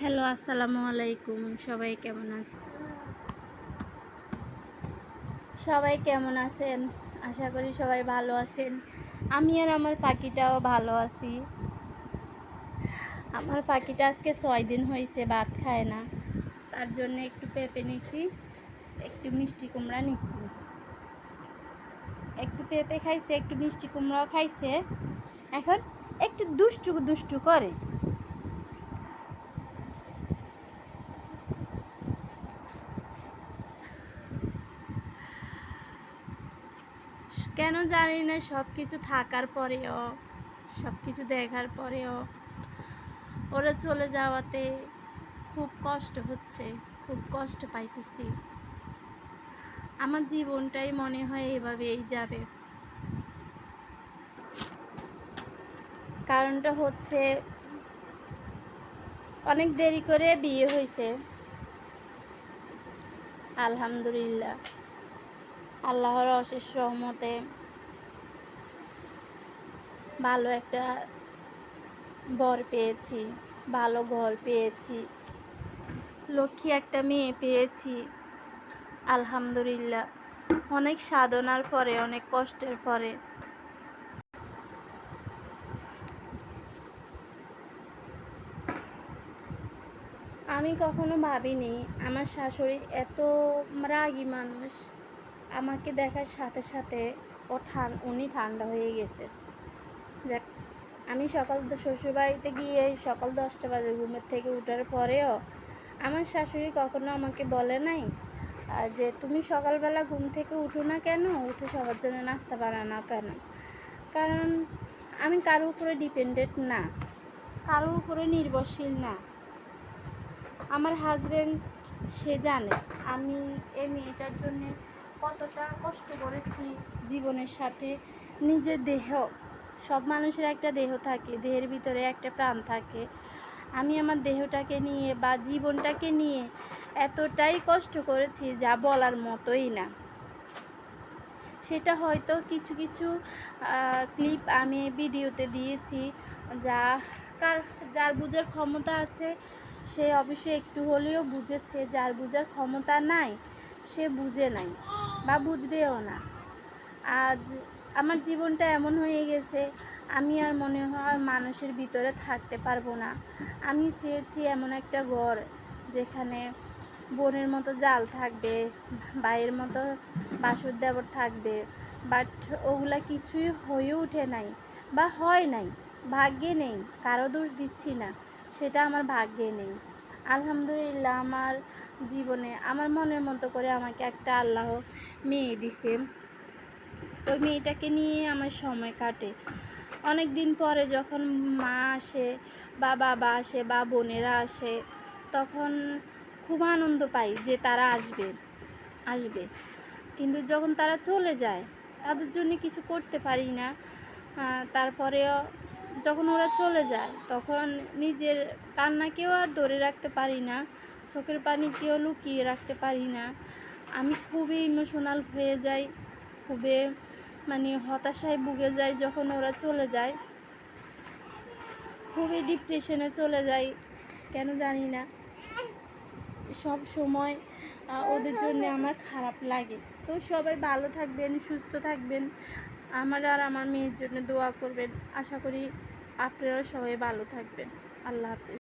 Hello, আসসালামু আলাইকুম। সবাই কেমন আছেন? সবাই কেমন আছেন? আশা করি সবাই ভালো আছেন। আমি আর আমার পাখিটাও ভালো আছি। আমার পাখিটা আজকে ছয় দিন হয়েছে, ভাত খায় না। তার জন্য একটু পেঁপে নিছি, একটু মিষ্টি কুমড়া নিছি। একটু পেঁপে খাইছে, একটু মিষ্টি কুমড়াও খাইছে। এখন একটু দুষ্টু দুষ্টু করে। কেন জানি না সব কিছু থাকার পরেও সব কিছু দেখার পরেও, ওরা চলে যাওয়াতে খুব কষ্ট হচ্ছে, খুব কষ্ট পাইতেছি। আমার জীবনটাই মনে হয় এভাবেই যাবে। কারণটা হচ্ছে, অনেক দেরি করে বিয়ে হয়েছে আলহামদুলিল্লাহ। আল্লাহর অশেষ রহমতে ভালো একটা বর পেয়েছি, ভালো ঘর পেয়েছি, লক্ষ্মী একটা মেয়ে পেয়েছি, আলহামদুলিল্লাহ। অনেক সাধনার পরে, অনেক কষ্টের পরে। আমি কখনো ভাবিনি আমার শাশুড়ি এত রাগী মানুষ। আমাকে দেখার সাথে সাথে ও ঠান, উনি ঠান্ডা হয়ে গেছে। যাক, আমি সকাল শ্বশুরবাড়িতে গিয়ে সকাল দশটা বাজে ঘুমের থেকে উঠার পরেও আমার শাশুড়ি কখনো আমাকে বলে নাই যে তুমি সকালবেলা ঘুম থেকে উঠো না কেন? উঠে সবার জন্য নাস্তা বানানো কেন? কারণ আমি কারোর উপরে ডিপেন্ডেন্ট না কারোর উপরে নির্ভরশীল না। আমার হাজব্যান্ড সে জানে, আমি এই মেয়েটার জন্য কতটা কষ্ট করেছি জীবনের সাথে। নিজের দেহ, সব মানুষের একটা দেহ থাকে, দেহের ভিতরে একটা প্রাণ থাকে। আমি আমার দেহটাকে নিয়ে বা জীবনটাকে নিয়ে এতটাই কষ্ট করেছি যা বলার মতোই না। সেটা হয়তো কিছু কিছু ক্লিপ আমি ভিডিওতে দিয়েছি যা কার, যার বুঝার ক্ষমতা আছে, সে অবশ্যই একটু হলেও বুঝেছে। যার বুঝার ক্ষমতা নাই, সে বুঝে নাই। বা বুঝবেও না। আজ আমার জীবনটা এমন হয়ে গেছে, আমি আর মনে হয় মানুষের ভিতরে থাকতে পারব না। আমি চেয়েছি এমন একটা ঘর যেখানে বোনের মতো জাল থাকবে ভাইয়ের মতো বাসুর দেবর থাকবে বাট ওগুলা কিছুই হয়ে ওঠে নাই বা হয় নাই, ভাগ্যে নেই, কারও দোষ দিচ্ছি না, সেটা আমার ভাগ্যে নেই। আলহামদুলিল্লাহ, আমার জীবনে, আমার মনের মতো করে আমাকে একটা আল্লাহ মেয়ে দিছে। ওই মেয়েটাকে নিয়ে আমার সময় কাটে। অনেক দিন পরে যখন মা আসে বা বাবা আসে বা বোনেরা আসে, তখন খুব আনন্দ পাই যে তারা আসবে আসবে। কিন্তু যখন তারা চলে যায়, তাদের জন্য কিছু করতে পারি না। তারপরেও যখন ওরা চলে যায়, তখন নিজের কান্নাকেও আর ধরে রাখতে পারি না, চোখের পানিকেও লুকিয়ে রাখতে পারি না। আমি খুবই ইমোশনাল হয়ে যাই, খুবই মানে হতাশায় ভুগে যাই যখন ওরা চলে যায়। খুবই ডিপ্রেশনে চলে যাই, কেন জানি না। সব সময় ওদের জন্য আমার খারাপ লাগে। তো সবাই ভালো থাকবেন, সুস্থ থাকবেন। আমার আর আমার মেয়ের জন্য দোয়া করবেন। আশা করি আপনারাও সবাই ভালো থাকবেন। আল্লাহ হাফিজ।